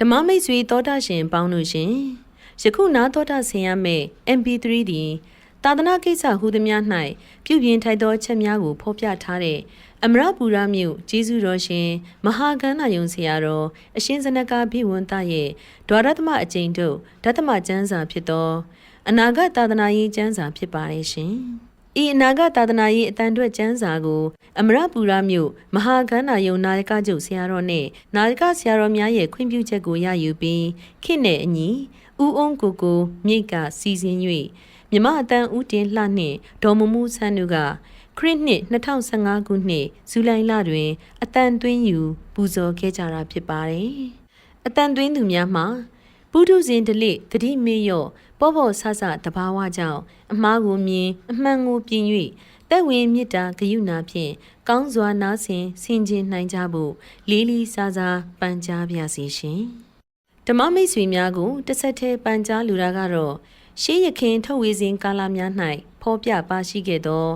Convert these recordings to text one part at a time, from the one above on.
ဓမ္မမိတ်ဆွေသောတာရှင်ပေါင်းတို့ရှင်ယခုနာသောတာဆင်ရမယ့် MP3 သည်သာသနာကိစ္စဟူသည်များ၌ပြုပြင်ထိုက်သောချက်များကိုဖော်ပြထားတဲ့အမရပူရမြို့ကျေးဇူးတော်ရှင်မဟာကန္နာယုံဆရာတော်အရှင်ဇနကဘိဝန္တရဲ့ဒွါရသမအကျိန်တို့ဓတ္တမကျမ်းစာဖြစ်သော အနာဂတ်သာသနာရေးကျမ်းစာဖြစ်ပါတယ်ရှင်။ ဤအနာဂတ်သာသနာရေးအတန်အတွက်ကျမ်းစာကို အမရပူရမြို့မဟာကန္နာယုံနာယကကျုပ်ဆရာတော်နဲ့နာယကဆရာတော်များရဲ့ခွင့်ပြုချက်ကိုရယူပြီးခေတ်နဲ့အညီဦးအုံးကိုကိုမြိတ်ကစီစဉ်၍မြမအတန်ဦးတင်လှနှင့်ဒေါ်မမှုဆန်းတို့ကခရစ်နှစ်2015ခုနှစ်ဇူလိုင်လတွင် အတန်သွင်းယူပူဇော်ခဲ့ကြတာဖြစ်ပါတယ်။အတန်သွင်းသူများမှာပုထုဇဉ်ဒလိတတိမေယော့ ပောဘောဆဆတဘာဝကြောင့်အမားကိုမြင်အမှန်ကိုပြင်၍တက်ဝင်မြစ်တာဂယုဏဖြင့်ကောင်းစွာနားဆင်ဆင်ခြင်နိုင်ကြဖို့လေးလေးစားစားပန်ကြားပါစီရှင်။ဓမ္မမိတ်ဆွေများကိုတစ်ဆက်တည်းပန်ကြားလူတာကတော့ရှေးရခင်ထုတ်ဝေစဉ်ကာလများ၌ဖော်ပြပါရှိခဲ့သော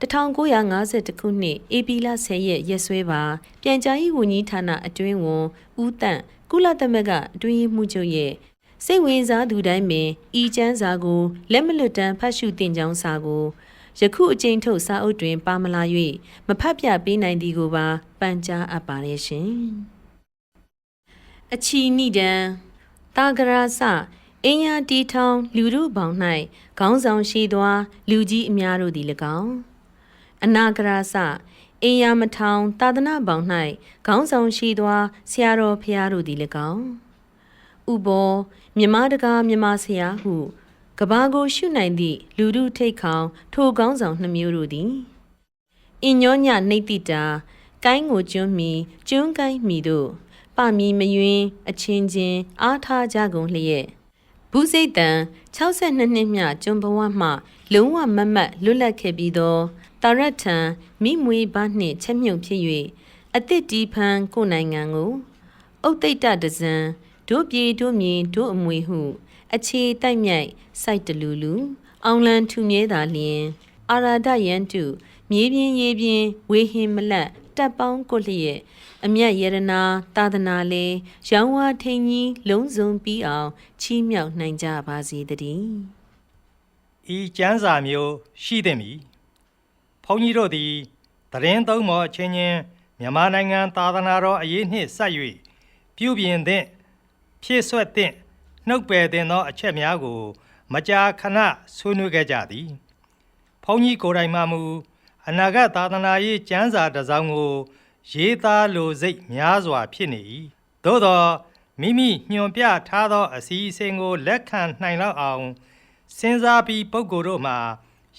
1950ခုနှစ်ဧပြီလ10ရက်ရက်စွဲပါပြန်ကြားရေးဝန်ကြီးဌာနအတွင်းဝန်ဦးတန့်ကုလသမဂ္ဂအတွင်းရေးမှူးချုပ်ရဲ့ စိတ်ဝင်စားသူတိုင်းပင်ဤကျမ်းစာကိုလက်မလွတ်တမ်းဖတ်ရှုတင်ကြောင်းစာကိုယခုအကျဉ်းထုတ်စာအုပ်တွင် ပါမလာ၍မဖတ်ပြပေးနိုင်သည်ကိုပါပန်ကြားအပ်ပါတယ်ရှင်အချီနိဒံတာဂရာစအင်းယာတီထောင်လူရုပေါင်း၌ခေါင်းဆောင်ရှိသောလူကြီးအများတို့သည်၎င်းအနာဂရာစအင်းယာမထောင်သာသနာပေါင်း၌ခေါင်းဆောင်ရှိသောဆရာတော်ဖျားတို့သည်၎င်း ဥဘောမြမတကားမြမဆရာဟုကဘာကိုရှုနိုင်သည့်လူလူထိတ်ခေါင်ထိုကောင်းဆောင်နှမျိုးတို့သည်အင်ညောညနေတိတာကိုင်းကိုကျွန်းမီကျွန်းကိုင်းမီတို့ပမီမယွင်းအချင်းချင်းအားထားကြကုန်လျက်ဘူးစိတ်တန်62နှစ်မြကျွန်းဘဝမှ လုံးဝမမတ်လွတ်လပ်ခဲ့ပြီးသောတာရထံမိမွေဘနှင့်ချက်မြုပ်ဖြစ်၍အသစ်တီးဖန်ကိုနိုင်ငံကိုအုတ်တိတ်တဒဇံ တို့ပြေတို့မြေတို့အမွေဟု အခြေတိုက်မြိုက်စိုက်တလူလူအောင်လန်ထူမြဲတာလျင် အာရာဒယန်တုမြေပြင်းရေပြင်းဝေဟင်မလတ်တပ်ပေါင်းကိုလျက်အမျက်ယရနာသာသနာလေရောင်းဝါထိန်ကြီးလုံးစုံပြီးအောင်ချီးမြှောက်နိုင်ကြပါစေတည်းဤကျမ်းစာမျိုးရှိသင့်ပြီဘုန်းကြီးတို့သည်သတင်းသုံးမော်အချင်းချင်းမြန်မာနိုင်ငံသာသနာတော်အရေးနှင့်ဆက်၍ပြုပြင်သင့် ဖြည့်ဆွက်သင့်နှုတ်ပယ်သင့်သော အချက်များကို မကြာခဏဆွေးနွေးခဲ့ကြသည်ဘုန်းကြီးကိုယ်တိုင်မှမူအနာဂတ်သာသနာရေးကျမ်းစာတစ်စောင်ကို ရေးသားလိုစိတ်များစွာဖြစ်နေ၏သို့သောမိမိညွန်ပြထားသော အစီအစဉ်ကို လက်ခံနိုင်လောက်အောင်စဉ်းစားပြီးပုဂ္ဂိုလ်တို့မှာ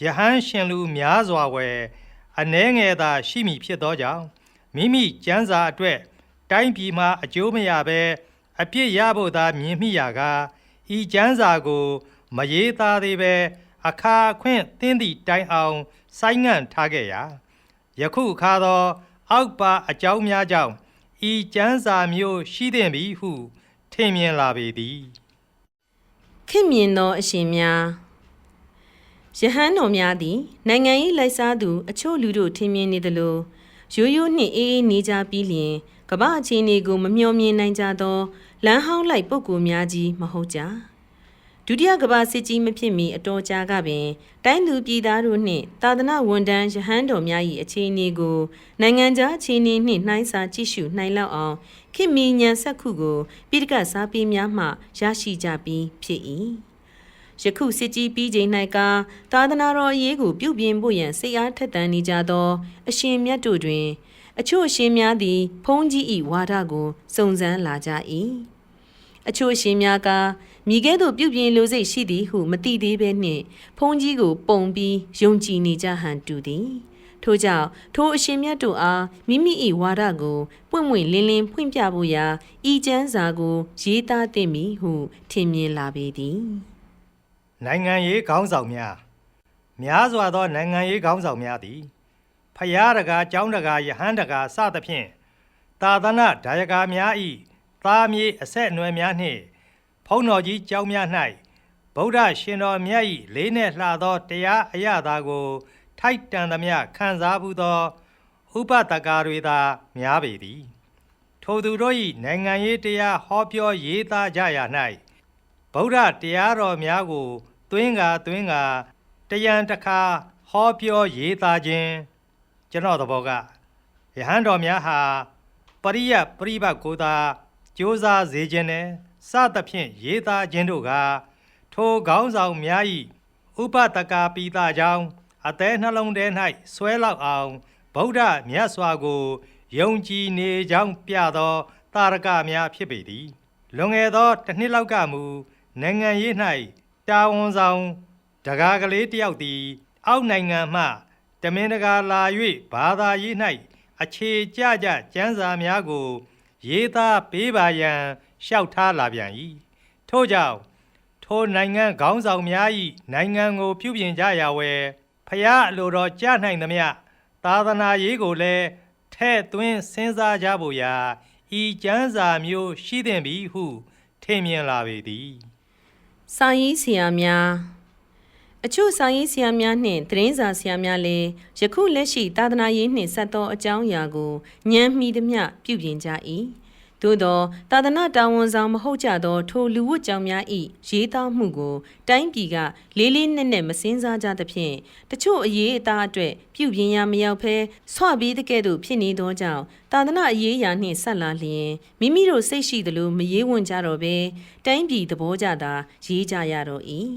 ယဟန်ရှင်လူများစွာဝယ်အနှဲငယ်သာရှိမည်ဖြစ်သောကြောင့်မိမိကျမ်းစာအတွက်တိုင်းပြည်မှာအကျိုးမရဘဲ အပြစ်ရဖို့သာမြင်မိရာကဤကျမ်းစာကို မရေးသားသေးပဲအခါအခွင့်သင်သည့်တိုင်အောင် ဆိုင်းငံ့ထားခဲ့ရာယခုအခါသော အောက်ပါအကြောင်းများကြောင့်ဤကျမ်းစာမျိုးရှိသင့်ပြီဟု ထင်မြင်လာပေသည်ခင်မြင်သောအရှင်များယဟန်တော်များသည် နိုင်ငံရေးလိုက်စားသူအချို့လူတို့ထင်မြင်နေသလိုရိုးရိုးနှင့်အေးအေးနေကြပြီးလျင်ကမ္ဘာအခြေအနေကိုမမျှော်မြင်နိုင်ကြသော လမ်းဟောင်းလိုက်ပုံကူများကြီးမဟုတ်ကြဒုတိယကမ္ဘာစစ်ကြီးမဖြစ်မီအတော်ကြာကပင် တိုင်းလူပြည်သားတို့နှင့်သာသနာဝန်ထမ်းယဟန်တော်များ၏အခြေအနေကိုနိုင်ငံခြားအခြေအနေနှင့်နှိုင်းစာကြည့်ရှုနိုင်လောက်အောင်ခင်မီညံဆက်ခုကိုပိဋကတ်စားပေးများမှရရှိကြပြီးဖြစ်၏ယခုစစ်ကြီးပြီးချိန်၌ကသာသနာတော်အရေးကိုပြုပြင်ဖို့ရန်စိတ်အားထက်သန်နေကြသော အရှင်မြတ်တို့တွင် အချို့အရှင်များသည်ဖုံးကြီး၏ဝါဒကိုစုံစမ်းလာကြ၏အချို့အရှင်များကမိကဲ့သို့ပြုပြင်လိုစိတ်ရှိသည်ဟုမတိသေးဘဲနှင့်ဖုံးကြီးကိုပုံပြီးယုံကြည်နေကြဟန်တူသည်ထို့ကြောင့်ထိုအရှင်မြတ်တို့အားမိမိ၏ဝါဒကိုပွင့်ပွင့်လင်းလင်းဖွင့်ပြဖို့ရာဤကျမ်းစာကို ရေးသားသင့်မည်ဟုထင်မြင်လာပေသည်နိုင်ငံရေးခေါင်းဆောင်များများစွာသောနိုင်ငံရေးခေါင်းဆောင်များသည် ဖယားတကာကျောင်းတကာယဟန်တကာစသဖြင့်သာသနာဒါယကာများဤသားမြေအဆက်အနွယ်များနှင့်ဖုံးတော်ကြီးကျောင်းများ၌ဗုဒ္ဓရှင်တော်မြတ်၏လေးနှင့်လှသောတရားအရသာကို ထိုက်တန်သမျှခံစားမှုသောဥပဒကာတွေသာများပေသည်ထထိုသူတို့၏နိုင်ငံရေးတရားဟောပြောရေးသားကြရ၌ဗုဒ္ဓတရားတော်များကို သွင်းကာသွင်းကာတယံတစ်ခါဟောပြောရေးသားခြင်း ကျွန်တော်သဘောကယဟန်တော်များဟာပရိယပရိပတ်ကိုသာကြိုးစားစေခြင်းနဲ့စသဖြင့်ရေးသားခြင်းတို့ကထိုခေါင်းဆောင်များ၏ဥပတကာပိတာကြောင့်အသေးနှလုံးထဲ၌ဆွဲလောက်အောင်ဗုဒ္ဓမြတ်စွာကိုယုံကြည်နေကြောင်းပြသောတာရကများဖြစ်ပေသည်လွန်ခဲ့သောတစ်နှစ်လောက်ကမူနိုင်ငံရေး၌တာဝန်ဆောင်တကားကလေးတစ်ယောက်သည် အောက်နိုင်ငံမှ တမင်တကာလာ၍ဘာသာရေး၌အခြေကျကျကျမ်းစာများကို ရေးသားပေးပါရန်လျှောက်ထားလာပြန်၏ထို့ကြောင့်ထိုနိုင်ငံခေါင်းဆောင်များ၏နိုင်ငံကို ပြုပြင်ကြရဝယ်ဖျားအလိုတော်ကြားနိုင်သမျှသာသနာရေးကိုလည်းထဲ့သွင်းစဉ်းစားကြဖို့ရာဤကျမ်းစာမျိုးရှိသင့်ပြီဟုထင်မြင်လာပေသည်စာရေးဆရာများ အချို့စာရေးဆရာများနှင့်သတင်းစာဆရာများလည်းယခုလက်ရှိသာသနာရေးနှင့်ဆက်သောအကြောင်းအရာကိုညံမိသမျှပြုပြင်ကြ၏သို့သောသာသနာတာဝန်ဆောင်မဟုတ်ကြသောထိုလူဝတ်ကြောင့်များ၏ရေးသားမှုကို တိုင်းပြည်ကလေးလေးနက်နက်မစင်းစားကြသဖြင့်တချို့အရေးအသားအတွက်ပြုပြင်ရမရောက်ဘဲဆွပြီးတကဲ့သို့ဖြစ်နေသောကြောင့်သာသနာအရေးအရာနှင့်ဆက်လာလျင်မိမိတို့စိတ်ရှိသလိုမရေးဝင်ကြတော့ဘဲတိုင်းပြည်သဘောကြတာရေးကြရတော့၏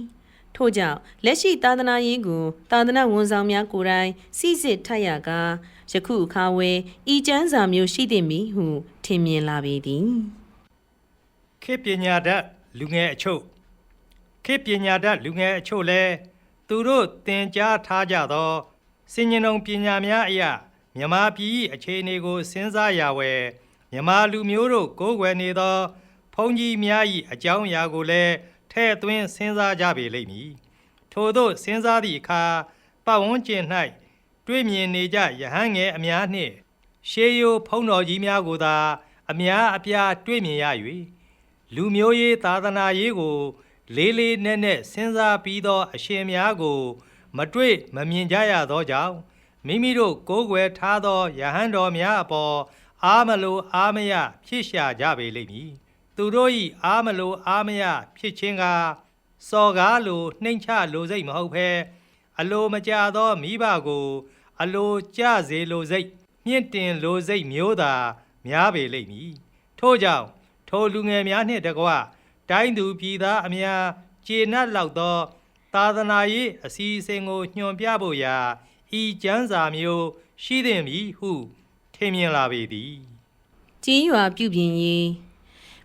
ထို့ကြောင့်လက်ရှိသာသနာရေးကိုသာသနာဝန်ဆောင်များကိုယ်တိုင်စီစစ်ထပ်ရကားယခုအခါဝဲဤကျမ်းစာမျိုးရှိသင့်ပြီဟုထင်မြင်လာပေသည်ခေတ်ပညာတတ်လူငယ်အချို့ခေတ်ပညာတတ်လူငယ်အချို့လည်းသူတို့သင်ကြားထားကြသောစင်ញင်ုံပညာများအရာမြမပြည်၏အခြေအနေကိုစဉ်းစားရဝယ်မြမလူမျိုးတို့ကိုးကွယ်နေသောဘုန်းကြီးများ၏အကြောင်းအရာကိုလည်း ထဲ့သွင်းစဉ်းစားကြပေလိမ့်မည်ထို့သောစဉ်းစားသည့်အခါပတ်ဝန်းကျင်၌တွေ့မြင်နေကြယဟန်ငယ်အများနှင့်ရှေးရိုးဖုံးတော်ကြီးများကိုသာ အများအပြားတွေ့မြင်ရ၍လူမျိုးရေးသာသနာရေးကို လေးလေးနက်နက်စဉ်းစားပြီးသော အရှင်များကို မတွေ့မမြင်ကြရသောကြောင့်မိမိတို့ကိုးကွယ်ထားသောယဟန်တော်များအပေါ်အာမလိုအာမရဖြစ်ရှာကြပေလိမ့်မည် သူတို့၏အာမလိုအာမရဖြစ်ခြင်းကစော်ကားလိုနှိမ့်ချလိုစိတ်မဟုတ်ဘဲအလိုမကြသောမိဘကို အလိုကြစေလိုစိတ်မြင့်တင်လိုစိတ်မျိုးသာ များပေလိမ့်မည်ထို့ကြောင့်ထိုလူငယ်များနှင့်တကွတိုင်းသူပြည်သားအများကျေနပ်လောက်သော သာသနာရေးအစီအစဉ်ကိုညွှန်ပြဖို့ရာဤကျမ်းစာမျိုး ရှိသင့်ပြီဟုထင်မြင်လာပေသည်ကြေးရွာပြုပြင်ရေး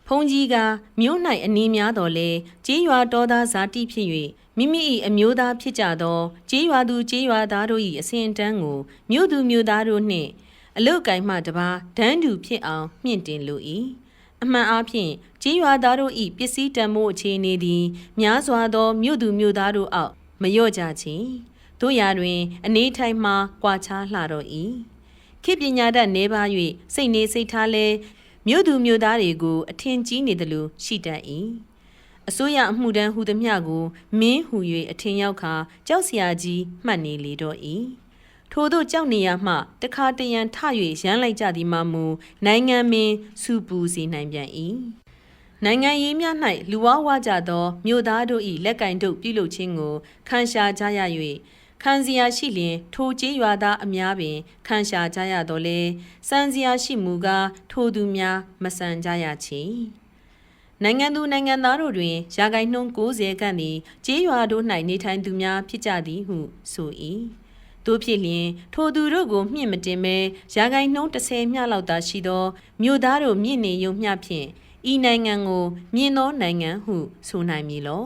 ဖုန်ကြီးကမြို့၌အနေများတော်လဲကြေးရွာတော်သားဇာတိဖြစ်၍မိမိ၏အမျိုးသားဖြစ်ကြသောကြေးရွာသူကြေးရွာသားတို့၏အစဉ်အတန်းကိုမြို့သူမြို့သားတို့နှင့်အလုတ်ကင်မှတပါဒန်းတူဖြစ်အောင်မြင့်တင်လို၏အမှန်အားဖြင့်ကြေးရွာသားတို့၏ပစ္စည်းတန်ဖိုးအခြေအနေသည်များစွာသောမြို့သူမြို့သားတို့အောက်မလျော့ကြချေတို့ရာတွင် အနေထိုင်မှကွာခြားလှတော့၏ခေတ်ပညာတတ်နေပါ၍စိတ်နေစိတ်ထားလဲ မြို့သူမြို့သားတွေကိုအထင်ကြီးနေတယ်လို့ရှိတတ်၏အစိုးရအမှုတန်းဟူသည်မျှကိုမင်းဟူ၍အထင်ရောက်ခါကြောက်စရာကြီးမှတ်နေလေတော့၏ထို့သောကြောက်နေရမှတခါတရံထ၍ရမ်းလိုက်ကြသည်မှမူနိုင်ငံမင်းစူပူစေနိုင်ပြန်၏နိုင်ငံရေးများ၌လူဝဝကြသောမြို့သားတို့၏လက်ကင်တို့ပြုလုပ်ခြင်းကိုခံရှာကြရ၍ ခံစရာရှိလျင်ထိုကျေးရွာသားအများပင်ခံရှာကြရတော့လေစံစရာရှိမူကားထိုသူများမဆန်ကြရချေနိုင်ငံသူနိုင်ငံသားတို့တွင်ရာဂိုင်နှုန်း90ခန့်သည်ကျေးရွာတို့၌နေထိုင်သူများဖြစ်ကြသည်ဟုဆို၏တို့ဖြစ်လျင်ထိုသူတို့ကိုမြင့်မတင်မဲရာဂိုင်နှုန်း30မျှလောက်သာရှိသောမြို့သားတို့မြင့်နေရုံမျှဖြင့်ဤနိုင်ငံကိုမြင့်သောနိုင်ငံဟုဆိုနိုင်မည်လော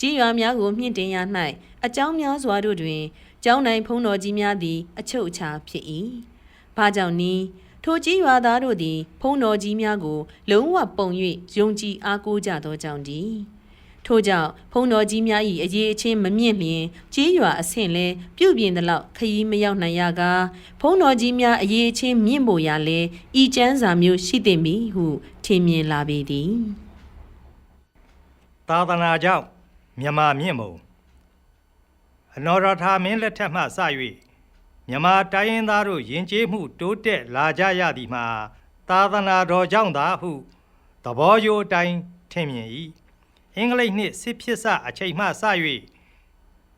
ကြီးရွာများကိုမြင့်တင်ရ၌ အကြောင်းများစွာတို့တွင်ကျောင်းနိုင်ဖုံးတော်ကြီးများသည်အချုပ်အခြာဖြစ်၏။ဘာကြောင့်နည်းထိုကြီးရွာသားတို့သည် ဖုံးတော်ကြီးများကို လုံးဝပုံ၍ယုံကြည်အားကိုးကြသောကြောင့်တည်းထို့ကြောင့်ဖုံးတော်ကြီးများ၏အရေးအချင်းမမြင့်လျင်ကြီးရွာအဆင့်လဲပြုတ်ပြင်းသလောက်ခရီးမရောက်နိုင်ရကားဖုံးတော်ကြီးများအရေးအချင်းမြင့်ဖို့ရလဲဤကျမ်းစာမျိုးရှိသင့်ပြီဟုထင်မြင်လာပေသည်သာသနာကြောင့်မြမမြင့်မုံ အနော်ရထာမင်းလက်ထက်မှစ၍မြမတိုင်းရင်းသားတို့ယဉ်ကျေးမှုတိုးတက်လာကြရသည်မှာသာသနာတော်ကြောင့်သာဟုသဘောရိုးအတိုင်းထင်မြင်၏အင်္ဂလိပ်နှင့်စစ်ဖြစ်စအချိန်မှစ၍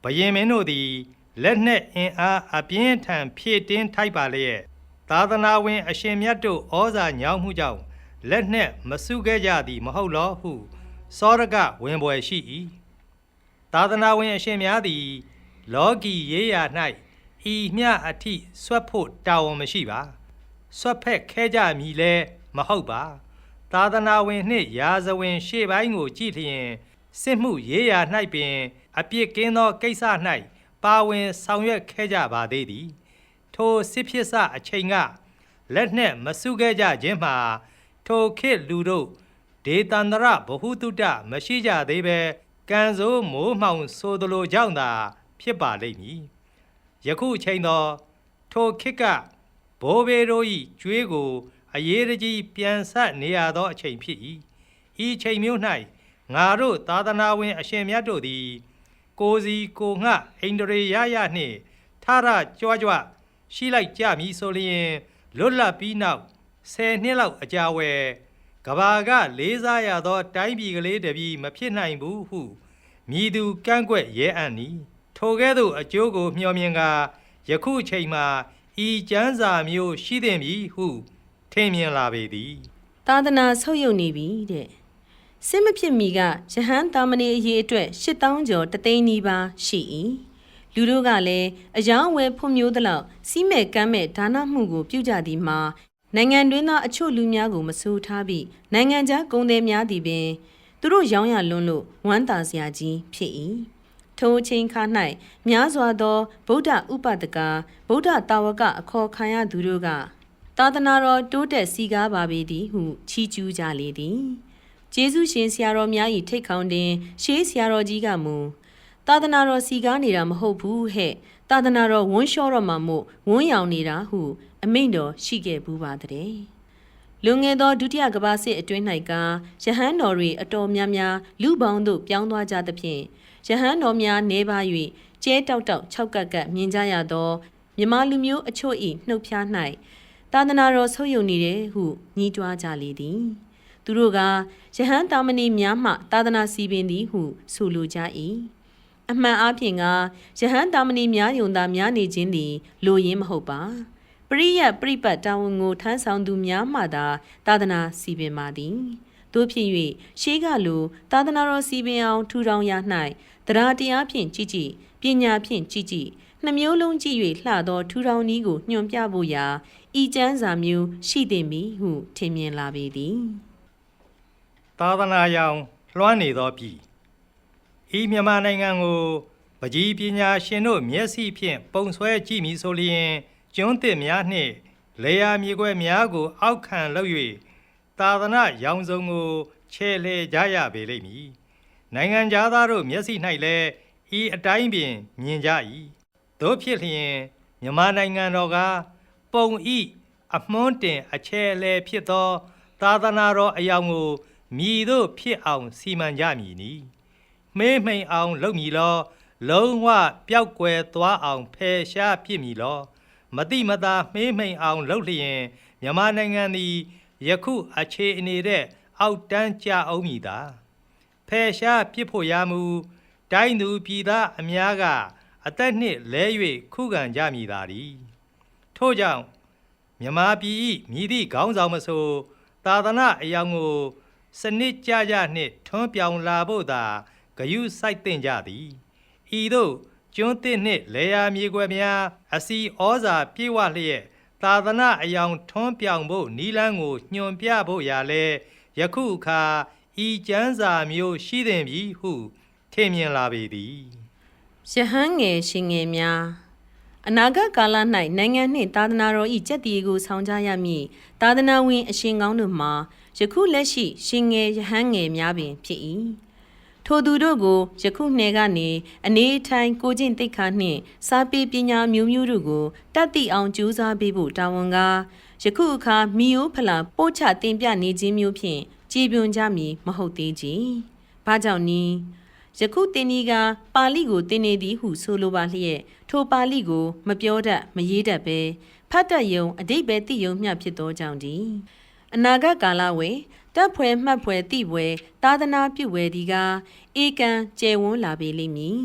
ဘယင်မင်းတို့သည်လက်နှင့်အင်အားအပြင်းထန်ဖြည့်တင်းထိုက်ပါလျက်သာသနာဝင် အရှင်မြတ်တို့ဩဇာညောင်းမှုကြောင့်လက်နှင့်မဆုခဲ့ကြသည်မဟုတ်လောဟုစောရကဝင်ပွဲရှိ၏သာသနာဝင်အရှင်များသည် လောကီရေးရာ၌ဤမျှအထိဆွတ်ဖို့တာဝန်မရှိပါဆွတ်ဖက်ခဲကြမည်လဲမဟုတ်ပါ သာသနာဝင်နှင့်ရာဇဝင် ရှေ့ပိုင်းကိုကြည့်လျင်စစ်မှုရေးရာ၌ပင် အပြစ်ကင်းသောကိစ္စ၌ပါဝင်ဆောင်ရွက်ခဲ့ကြပါသေးသည် ထိုစစ်ဖြစ်စအချိန်ကလက်နှင့်မဆုခဲ့ကြခြင်းမှာထိုခေတ်လူတို့ဒေသန္တရဘဟုတုတမရှိကြသေးပဲကံဆိုးမိုးမှောင်ဆိုသလိုကြောင့်သာ ဖြစ်ပါလိမ့်မည်ယခုအချိန်သောထိုခေတ်ကဘိုးဘေတို့၏ကျွေးကိုအရေးတကြီးပြန်ဆက်နေရသောအချိန်ဖြစ်၏ဤချိန်မျိုး၌ငါတို့သာသနာဝင် အရှင်မြတ်တို့သည် ကိုစီကိုငှအိန္ဒြေရရနှင့်ထရကြွားကြွားရှိလိုက်ကြမည်ဆိုလျင်လွတ်လပ်ပြီးနောက်10နှစ်လောက်အကြာဝယ်ကဘာကလေးစားရသော တိုင်းပြည်ကလေးတစ်ပြည်မဖြစ်နိုင်ဘူးဟုမြည်သူကန့်ကွက်ရဲအံ့နီ ထိုကဲ့သို့အကျိုးကိုမျှော်မြင်ကာယခုချိန်မှာဤကျမ်းစာမျိုးရှိသင့်ပြီဟုထင်မြင်လာပေသည်သာသနာဆုပ်ယုပ်နေပြီတဲ့စစ်မဖြစ်မီကယဟန်တာမဏေအရေးအတွက်8000ကျော်တသိန်းနီးပါးရှိ၏လူတို့ကလည်းအယောင်းဝယ်ဖွံ့မျိုးသလောက်စီးမဲ့ကမ်းမဲ့ဒါနမှုကိုပြုကြသည်မှာနိုင်ငံတွင်းသားအချို့လူများကိုမဆိုးထားပြီးနိုင်ငံခြားကုန်သည်များသည်ပင်သူတို့ရောင်းရလွန်းလို့ဝမ်းသာစရာကြီးဖြစ်၏ ထိုအချိန်ခါ၌များစွာသောဗုဒ္ဓဥပဒကဗုဒ္ဓတာဝကအခေါ်ခံရသူတို့ကသာသနာတော်တိုးတက်စီကားပါပေသည်ဟုချီးကျူးကြလေသည်ကျေးဇူးရှင်ဆရာတော်များ၏ထိတ်ခေါင်းတွင်ရှေးဆရာတော်ကြီးကမူသာသနာတော်စီကားနေတာမဟုတ်ဘူးဟဲ့သာသနာတော်ဝန်းလျှောတော့မှမို့ဝန်းရောင်နေတာဟု အမိန့်တော်ရှိခဲ့ဘူးပါတဲ့လွန်ငယ်သောဒုတိယကမ္ဘာစစ်အတွင်း၌ကယဟန်တော်တွေအတော်များများလူပေါင်းသို့ပြောင်းသွားကြသဖြင့် ယဟန်တော်များနေပါ၍ကျဲတောက်တောက်၆ကပ်ကပ်မြင်ကြရသောမြမလူမျိုးအချို့၏နှုတ်ဖျား၌သာသနာတော်ဆုပ်ယုပ်နေတယ်ဟုညှိတွားကြလေသည် သူတို့ကယဟန်တာမဏိများမှသာသနာစီပင်သည်ဟုဆိုလိုကြ၏အမှန်အားဖြင့်ကယဟန်တာမဏိများယုံသာများနေခြင်းသည်လိုရင်းမဟုတ်ပါပရိယတ်ပြိပတ်တာဝန်ကိုထမ်းဆောင်သူများမှသာသာသနာစီပင်ပါသည် တို့ဖြစ်၍ရှေးကလိုသာသနာတော်စီပင်အောင်ထူထောင်ရ၌တရားတရားဖြင့်ကြည်ကြည်ပညာဖြင့်ကြည်ကြည်နှမျိုးလုံးကြည့်၍လှသောထူထောင်နည်းကိုညွှန်ပြဖို့ရာဤကျမ်းစာမျိုးရှိသင့်ပြီဟုထင်မြင်လာပေသည်သာသနာရောင်လွှမ်းနေသောပြည်ဤမြန်မာနိုင်ငံကိုပကြီးပညာရှင်တို့မျက်စိဖြင့်ပုံဆွဲကြည့်မည်ဆိုလျင်ကျွန်းသစ်များနှင့်လေယာမြေခွဲများကိုအောက်ခံလုပ်၍ သာသနာရောင်စုံကိုချဲလှဲကြရပေလိမ့်မည်နိုင်ငံသားတို့မျက်စိ၌လည်းဤအတိုင်းပင်မြင်ကြ၏တို့ဖြစ်လျင်မြန်မာနိုင်ငံတော်ကပုံဤအမွှန်းတင်အချဲလဲဖြစ်သော သာသနာတော်အယောင်ကိုမြည်တို့ဖြစ်အောင်စီမံကြမည်နီမေးမိန်အောင်လုပ်မည်လော လုံးဝပျောက်ကွယ်သွားအောင်ဖယ်ရှားပြစ်မည်လော မတိမတာမေးမိန်အောင်လုပ်လျင်မြန်မာနိုင်ငံသည် ယခုအခြေအနေတဲ့အောက်တန်းကြအောင်မည်သာဖယ်ရှားပြစ်ဖို့ရမူတိုင်းသူပြည်သားအများကအသက်နှင့်လဲ၍ခုခံကြမည်သာသည်ထို့ကြောင့်မြမပြည်၏မြည်သည့်ခေါင်းဆောင်မဆိုသာသနာအယောင်ကို စနစ်ကြကြနှင့်ထွန်းပြောင်လာဖို့သာဂယုစိုက်တင်ကြသည်ဤသို့ကျွန်းသစ်နှင့်လေယာမြေခွဲများ အစီဩဇာပြေဝလျက် သာသနာအယောင်ထွန်းပြောင်ဖို့နီလန်းကိုညွှန်ပြဖို့ရာလဲယခုအခါဤကျမ်းစာမျိုးရှိသင့်ပြီဟုထင်မြင်လာပေသည်ယဟန်ငယ်ရှင်ငယ်များအနာဂတ်ကာလ၌နိုင်ငံနှင့်သာသနာတော်၏ကြက်တီကိုဆောင်ကြရမည်သာသနာဝင် အရှင်ကောင်းတို့မှာယခုလက်ရှိရှင်ငယ်ယဟန်ငယ်များပင်ဖြစ်၏ ထိုသူတို့ကိုယခုနှဲကနေအနေအထိုင်ကိုကျင့်တိတ်ခါနှင့်စာပေပညာမျိုးမျိုးတို့ကိုတတ်သိအောင်ကြိုးစားပေးဖို့တာဝန်ကားယခုအခါမီယိုဖလာပို့ချတင်ပြနေခြင်းမျိုးဖြင့်ကြည်ပြွန်ကြမည်မဟုတ်သေးကြ။ဘာကြောင့်နည်းယခုတင်ဒီကပါဠိကိုတင်နေသည်ဟုဆိုလိုပါလျက်ထိုပါဠိကို မပြောတတ်မရေးတတ်ပဲဖတ်တတ်ယုံအတိတ်ပဲသိယုံမျှဖြစ်သောကြောင့်ဒီအနာဂတ်ကာလဝေ တပ်ဖွဲ့မှတ်ဖွဲ့တိပွဲသာသနာပြုဝဲဒီကအေကံကျယ်ဝန်းလာပေလိမ့်မည်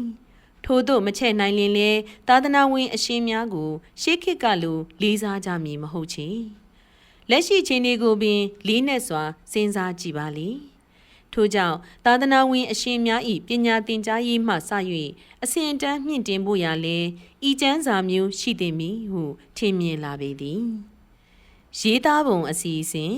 ထို့သောမချဲ့နိုင်လင်လေသာသနာဝင်အရှင်များကို ရှေးခေတ်ကလိုလေးစားကြမည်မဟုတ်ချေလက်ရှိချိန်တွေကိုပင် လေးနက်စွာစဉ်းစားကြည့်ပါလေထို့ကြောင့်သာသနာဝင်အရှင်များ၏ပညာသင်ကြားရေးမှစ၍အစဉ်အတန်းမြင့်တင်ဖို့ရာလဲဤကျမ်းစာမျိုးရှိသည်မည်ဟုထင်မြင်လာပေသည်ရေးသားပုံအစီအစဉ်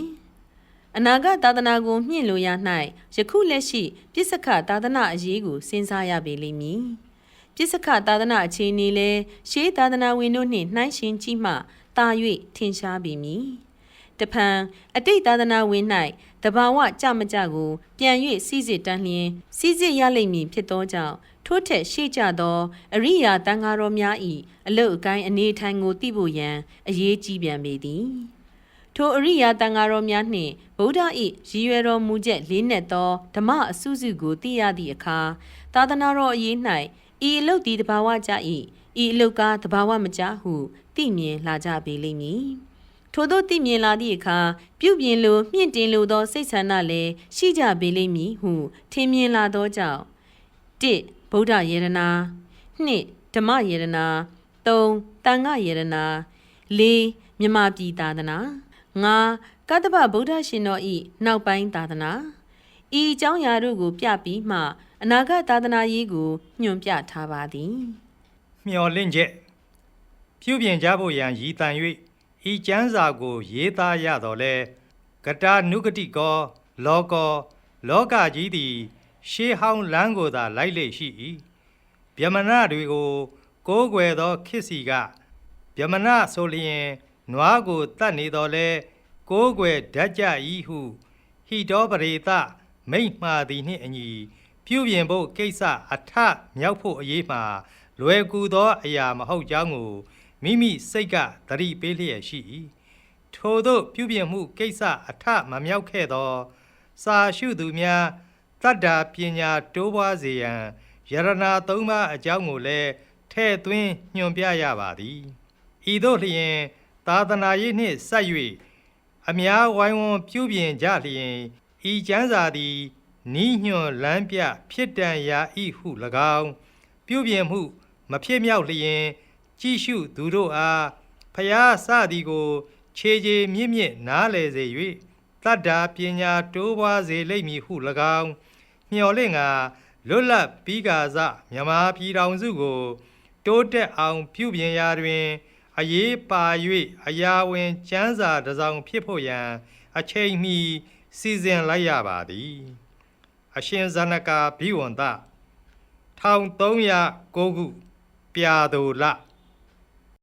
အနာဂတ်သာသနာကိုမြင့်လို့ရ၌ယခုလက်ရှိပြစ္ဆခသာသနာအရေးကိုစဉ်းစားရပေလိမ့်မည်။ပြစ္ဆခသာသနာအခြေအနေလဲရှေးသာသနာဝင်တို့နှင့်နှိုင်းယှဉ်ကြည့်မှတာ၍ထင်ရှားပေမည်။တဖန်အတိတ်သာသနာဝင်၌တဘာဝကြမကြကိုပြန်၍စီစစ်တန်းလျင်စီစစ်ရလိမ့်မည်ဖြစ်သောကြောင့်ထို့ထက်ရှေ့ကျသောအရိယာတန်ဃာတော်များ၏အလုတ်အကိုင်းအနေထိုင်ကိုသိဖို့ရန်အရေးကြီးပြန်ပေသည်။ ထိုအရိယာတန်ဃာတော်များနှင့်ဗုဒ္ဓ၏ရည်ရွယ်တော်မူချက်လေးနက်သောဓမ္မအစုစုကိုသိရသည့်အခါသာသနာတော်အရေး၌ဤအလုတ်ဒီတဘာဝကြ၏ဤအလုတ်ကားတဘာဝမကြဟုသိမြင်လာကြပေလိမ့်မည်ထို့သောသိမြင်လာသည့်အခါပြုပြင်လိုမြင့်တင်လိုသောစိတ်ဆန္ဒလည်းရှိကြပေလိမ့်မည်ဟုထင်မြင်လာသောကြောင့်1ဗုဒ္ဓယေရနာ2ဓမ္မယေရနာ3တန်ခယေရနာ4မြမပြည်သာသနာ 5ကတ္တဗဗုဒ္ဓရှင်တော်ဤနောက်ပိုင်းသာသနာဤအကြောင်းအရာတို့ကို ပြပြီးမှအနာဂတ်သာသနာရေးကိုညွှန်ပြထားပါသည် မျှော်လင့်ချက်ပြုပြင်ကြဖို့ရန်ရည်တန်၍ဤကျမ်းစာကို ရေးသားရတော်လဲကတာနုဂတိကော လောကော လောကကြီးသည် ရှေးဟောင်းလမ်းကိုသာ လိုက်လေရှိ၏ဗျမနတွေကို ကိုးကွယ်သောခစ်စီကဗျမနဆိုလျင် နွားကိုတတ်နေတော်လဲကိုးကွယ်ဓာတ်ကြ၏ဟုဟိတောပရိသမိတ်မှားသည်နှင့်အညီပြုပြင်ဖို့ကိစ္စအထမြောက်ဖို့အရေးမှာလွယ်ကူသောအရာမဟုတ်ကြောင်းကိုမိမိစိတ်ကသတိပေးလျက်ရှိ၏ထိုသောပြုပြင်မှုကိစ္စအထမမြောက်ခဲ့သော စာရှုသူများတတ္တာပညာတိုးပွားစေရန်ယရနာသုံးပါးအကြောင်းကိုလည်းထဲ့သွင်းညွှန်ပြရပါသည်ဤသို့လျင် သာသနာရေးနှင့်ဆက်၍အများဝိုင်းဝန်းပြုပြင်ကြလျင်ဤကျမ်းစာသည်နီးညွှန်လမ်းပြဖြစ်တန်ရာဤဟု၎င်းပြုပြင်မှု မဖြစ်မြောက်လျင် ကြည့်ရှုသူတို့အားဖျားစသည်ကိုခြေခြေမြင့်မြင့်နားလည်စေ၍တတ္တာပညာတိုးပွားစေလိမ့်မည်ဟု၎င်းမျှော်လင့်ငါလွတ်လပ်ပြီးကာစမြမပြည်တော်စုကို တိုးတက်အောင်ပြုပြင်ရာတွင် အရေးပါ၍အရာဝင်ကျမ်းစာတစ်စောင်ဖြစ်ဖို့ရန်အချိန်မီစီစဉ်လိုက်ရပါသည်အရှင်ဇနကာဘိဝန္တ1309ခုပြာသူလ